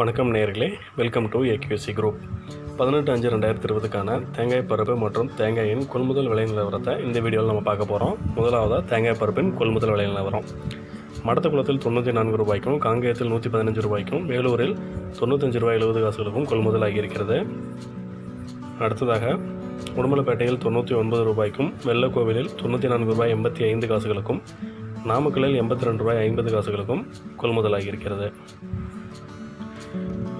வணக்கம் நேர்களே. Welcome to AQC group பதினெட்டு அஞ்சு ரெண்டாயிரத்தி இருபதுக்கான தேங்காய் பருப்பு மற்றும் தேங்காயின் கொள்முதல் விலை நிலவரத்தை இந்த வீடியோவில் நம்ம பார்க்க போகிறோம் முதலாவதாக தேங்காய் பருப்பின் கொள்முதல் விலை நிலவரம். மடத்துக்குளத்தில் தொண்ணூற்றி நான்கு ரூபாய்க்கும் காங்கேயத்தில் நூற்றி பதினஞ்சு ரூபாய்க்கும் வேலூரில் தொண்ணூத்தஞ்சு ரூபாய் எழுபது காசுகளுக்கும் கொள்முதல் ஆகியிருக்கிறது. அடுத்ததாக உடுமலைப்பேட்டையில் தொண்ணூற்றி ஒன்பது ரூபாய்க்கும் வெள்ளக்கோவிலில் தொண்ணூற்றி நான்கு ரூபாய் எண்பத்தி ஐந்து காசுகளுக்கும் நாமக்கலில் எண்பத்தி ரெண்டு ரூபாய் ஐம்பது காசுகளுக்கும் கொள்முதலாகியிருக்கிறது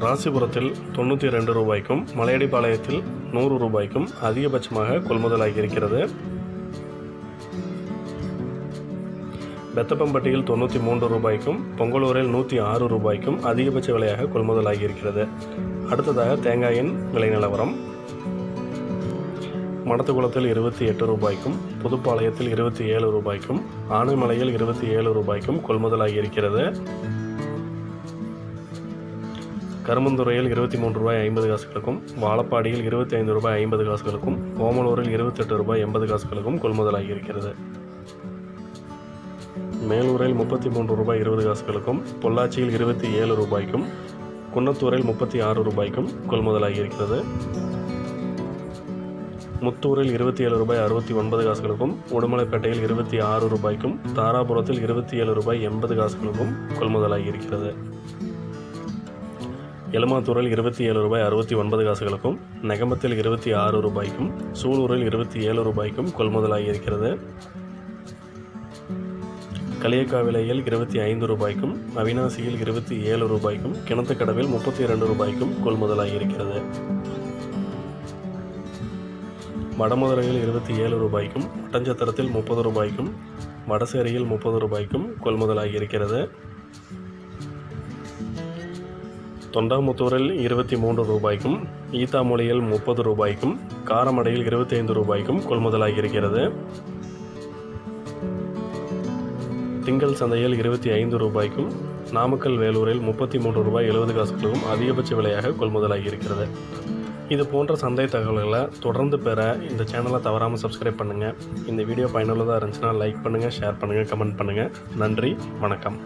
ராசிபுரத்தில் தொண்ணூற்றி ரெண்டு ரூபாய்க்கும் மலையடிப்பாளையத்தில் நூறு ரூபாய்க்கும் அதிகபட்சமாக கொள்முதலாகியிருக்கிறது பெத்தப்பம்பட்டியில் தொண்ணூற்றி மூன்று ரூபாய்க்கும் பொங்கலூரில் நூற்றி ஆறு ரூபாய்க்கும் அதிகபட்ச விலையாக கொள்முதலாகியிருக்கிறது அடுத்ததாக தேங்காயின் விலை நிலவரம். மடத்துக்குளத்தில் இருபத்தி எட்டு ரூபாய்க்கும் புதுப்பாளையத்தில் இருபத்தி ஏழு ரூபாய்க்கும் ஆனைமலையில் இருபத்தி ஏழு ரூபாய்க்கும் கொள்முதலாகியிருக்கிறது கருமந்துறையில் இருபத்தி மூன்று ரூபாய் ஐம்பது காசுகளுக்கும் வாழப்பாடியில் இருபத்தி ஐந்து ரூபாய் ஐம்பது காசுகளுக்கும் ஓமலூரில் இருபத்தெட்டு ரூபாய் எண்பது காசுகளுக்கும் கொள்முதலாகியிருக்கிறது. மேலூரில் முப்பத்தி மூன்று ரூபாய் இருபது காசுகளுக்கும் பொள்ளாச்சியில் இருபத்தி ஏழு ரூபாய்க்கும் குன்னத்தூரில் முப்பத்தி ஆறு ரூபாய்க்கும் கொள்முதலாகி இருக்கிறது முத்தூரில் இருபத்தி ஏழு ரூபாய் அறுபத்தி ஒன்பது காசுகளுக்கும் உடுமலைப்பேட்டையில் இருபத்தி ஆறு ரூபாய்க்கும் தாராபுரத்தில் இருபத்தி ஏழு ரூபாய் எண்பது காசுகளுக்கும் கொள்முதலாகி இருக்கிறது எலுமாத்தூரில் இருபத்தி ஏழு ரூபாய் அறுபத்தி ஒன்பது காசுகளுக்கும் நெகமத்தில் இருபத்தி ஆறு ரூபாய்க்கும் சூலூரில் இருபத்தி ஏழு ரூபாய்க்கும் கொள்முதலாகியிருக்கிறது களியக்காவிலையில் இருபத்தி ஐந்து ரூபாய்க்கும் அவினாசியில் இருபத்தி ஏழு ரூபாய்க்கும் கிணத்துக்கடவில் முப்பத்தி இரண்டு ரூபாய்க்கும் கொள்முதலாகியிருக்கிறது வடமதுரையில் இருபத்தி ஏழு ரூபாய்க்கும் ஒட்டஞ்சத்திரத்தில் முப்பது ரூபாய்க்கும் வடசேரியில் முப்பது ரூபாய்க்கும் கொள்முதலாகியிருக்கிறது தொண்டாமுத்தூரில் இருபத்தி மூன்று ரூபாய்க்கும் ஈத்தாமொழியில் முப்பது ரூபாய்க்கும் காரமடையில் இருபத்தி ஐந்து ரூபாய்க்கும் கொள்முதலாகியிருக்கிறது திங்கள் சந்தையில் இருபத்தி ஐந்து ரூபாய்க்கும் நாமக்கல் வேலூரில் முப்பத்தி மூன்று ரூபாய் எழுபது காசுகளுக்கும் அதிகபட்ச விலையாக கொள்முதலாகியிருக்கிறது இது போன்ற சந்தை தகவல்களை தொடர்ந்து பெற இந்த சேனலை தவறாமல் சப்ஸ்கிரைப் பண்ணுங்கள் இந்த வீடியோ பயனுள்ளதாக இருந்துச்சுன்னா லைக் பண்ணுங்கள் ஷேர் பண்ணுங்கள் கமெண்ட் பண்ணுங்கள் நன்றி வணக்கம்.